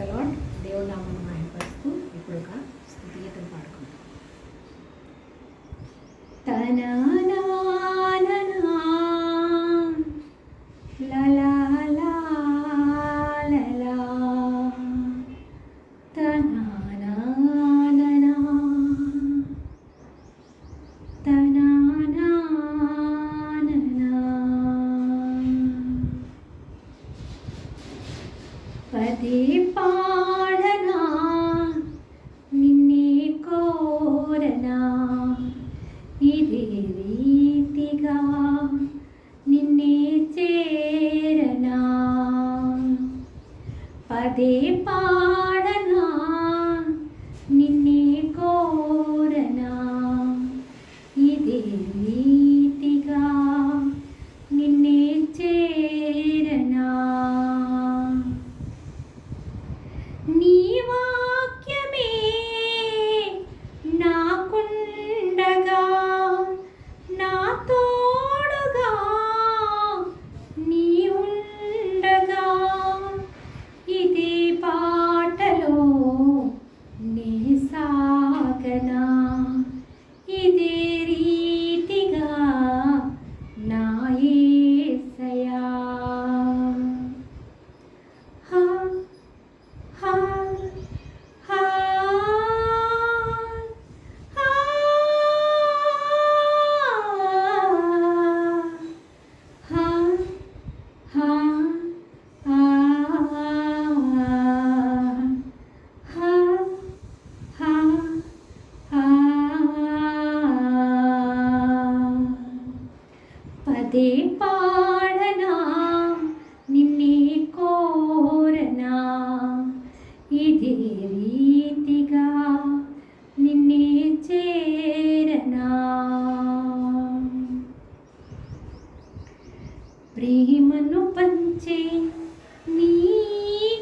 The lord దేవుడు నామను ఇప్పుడు ఒక స్థుతిగీతం పాడుకుంటాం తన పదే పా 바. ప్రేమను పంచే నీ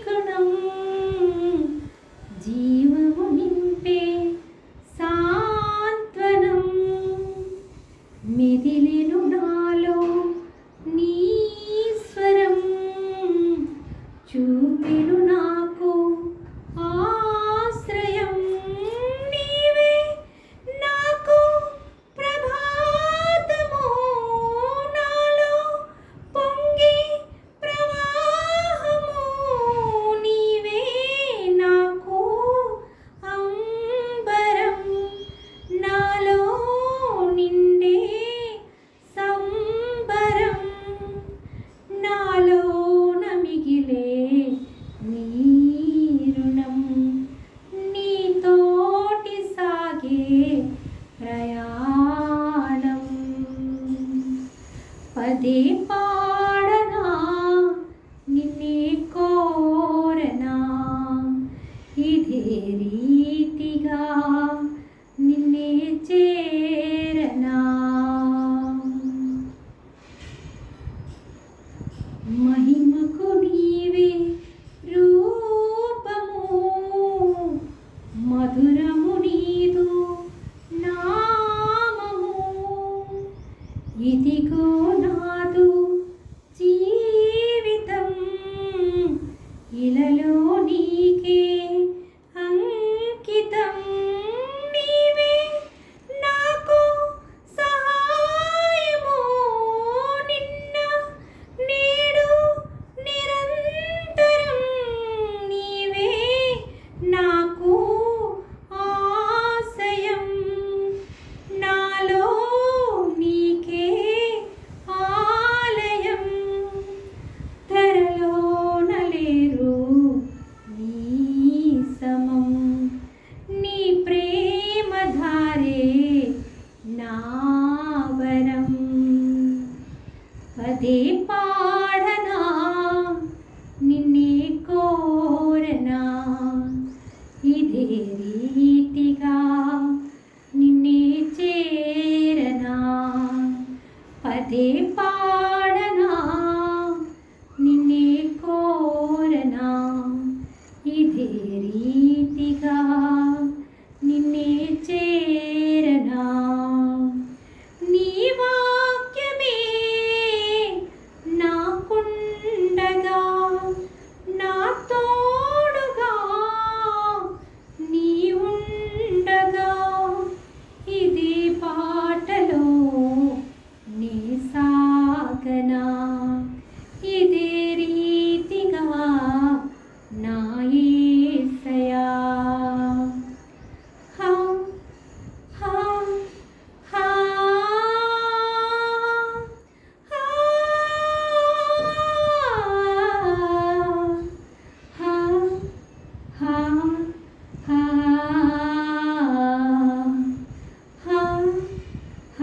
గుణం జీవ ആകെ പ്രയാണം. പതി പാടന നിന്നെ കോരന. ഇതേ രീതിക നിന്നെ ചേരന. മഹിമ ఇదిగో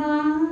Uhum.